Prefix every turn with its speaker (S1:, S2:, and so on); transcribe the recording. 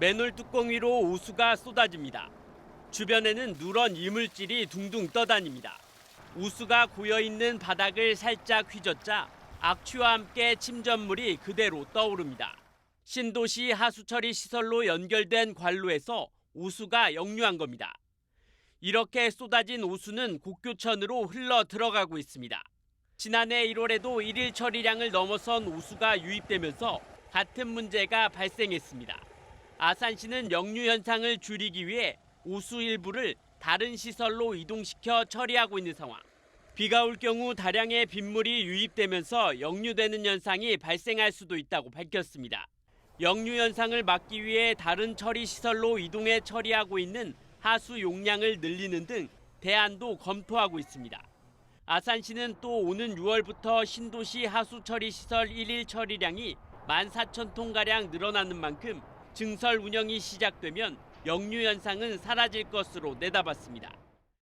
S1: 맨홀 뚜껑 위로 우수가 쏟아집니다. 주변에는 누런 이물질이 둥둥 떠다닙니다. 우수가 고여 있는 바닥을 살짝 휘젓자 악취와 함께 침전물이 그대로 떠오릅니다. 신도시 하수처리 시설로 연결된 관로에서 우수가 역류한 겁니다. 이렇게 쏟아진 우수는 곡교천으로 흘러 들어가고 있습니다. 지난해 1월에도 일일 처리량을 넘어선 우수가 유입되면서 같은 문제가 발생했습니다. 아산시는 역류 현상을 줄이기 위해 우수 일부를 다른 시설로 이동시켜 처리하고 있는 상황. 비가 올 경우 다량의 빗물이 유입되면서 역류되는 현상이 발생할 수도 있다고 밝혔습니다. 역류 현상을 막기 위해 다른 처리 시설로 이동해 처리하고 있는 하수 용량을 늘리는 등 대안도 검토하고 있습니다. 아산시는 또 오는 6월부터 신도시 하수 처리 시설 일일 처리량이 14,000톤 가량 늘어나는 만큼 증설 운영이 시작되면 역류 현상은 사라질 것으로 내다봤습니다.